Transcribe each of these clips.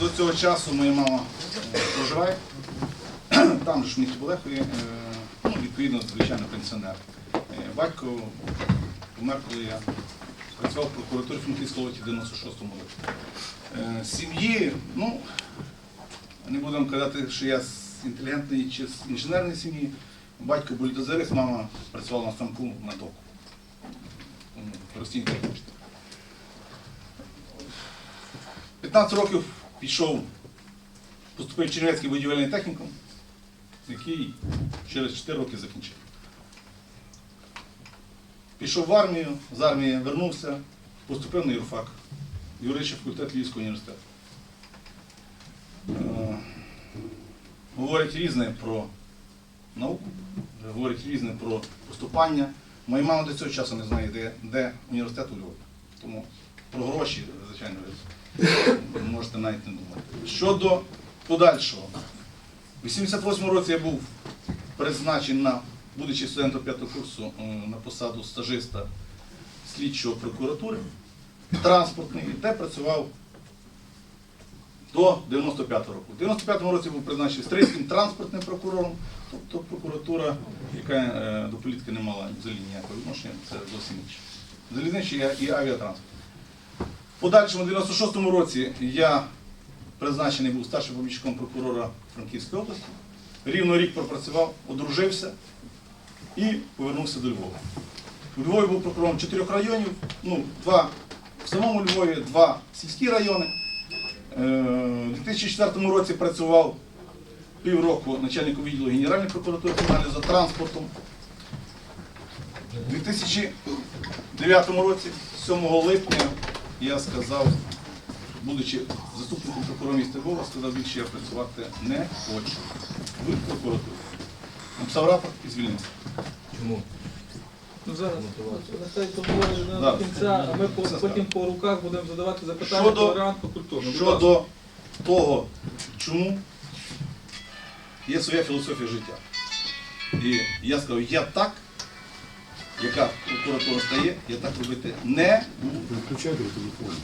До, цього часу моя мама е, проживає. Там ж в місті Болехові, е, ну, відповідно, звичайно, пенсіонер. Е, Батько помер, коли я працював в прокуратурі Франківської області в 96-му році. Сім'ї, ну, не будемо казати, що я з інтелігентної чи з інженерної сім'ї. Батько бульдозерист, мама працювала на станку на доку. Тому 15 років пішов, поступив в будівельний технікум, який через 4 роки закінчив. Пішов в армію, з армії вернувся, поступив на юрфак, юридичний факультет Львівського університету. Е, Говорять різне про науку, говорять різне про поступання. Моя мама до цього часу не знає, де, де університет у Львові. Тому про гроші, звичайно, ви можете навіть не думати. Щодо подальшого, у 88 році я був призначений на, будучи студентом п'ятого курсу, е, на посаду стажиста слідчого прокуратури транспортної, де працював до 95-го року. У 95-му році був призначений стрийським транспортним прокурором, тобто прокуратура, яка е, до політики не мала взагалі ніякого відношення, це зовсім інше. Залізничий і авіатранспорт. Подальшому, у 96-му році, я призначений був старшим помічником прокурора Франківської області. Рівно рік пропрацював, одружився і повернувся до Львова. У Львові був прокурором чотирьох районів, ну, два в самому Львові, два сільські райони. Е, У 2004 році працював півроку начальником відділу Генеральної прокуратури за транспортом. У 2009 році, 7 липня, я сказав, будучи заступником прокурора міста Львова, сказав, більше я працювати не хочу в прокуратурі. Написав рапорт і звільнився. Чому? Ну зараз нехай поговоримо Да. до кінця, а ми по- потім по руках будемо задавати запитання Щодо- толерантно, культурно. Будь ласка. Щодо того, чому є своя філософія життя. І я сказав, я так, яка прокуратура стає, я так робити не буду.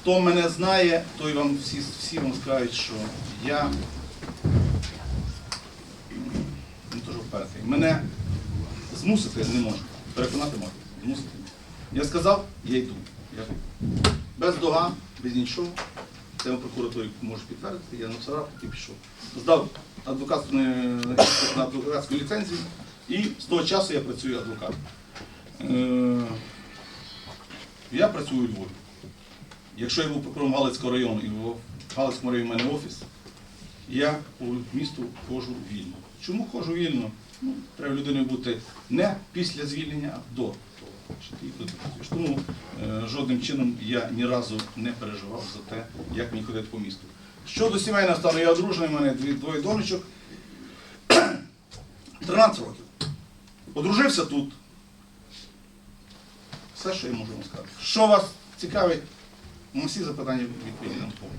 Хто мене знає, той вам всі, всі вам скажуть, що я не що впертий. Мене змусити не можна. Переконати можна. Змусити. Я сказав, я йду. Я йду. Без доган, без нічого. Це прокуратурі може підтвердити, я написав і пішов. Здав адвокатську, на адвокатську ліцензію і з того часу я працюю адвокатом. Е, Я працюю у Львові. Якщо я був прокурором Галицького району і в Галицькому районі в мене офіс, я по місту ходжу вільно. Чому ходжу вільно? Ну, треба людиною бути не після звільнення, а до того. Тому е, жодним чином я ні разу не переживав за те, як мені ходити по місту. Щодо сімейного стану, я одружений, у мене двоє донечок. 13 років. Одружився тут. Все, що я можу вам сказати. Що вас цікавить? На всі запитання повні.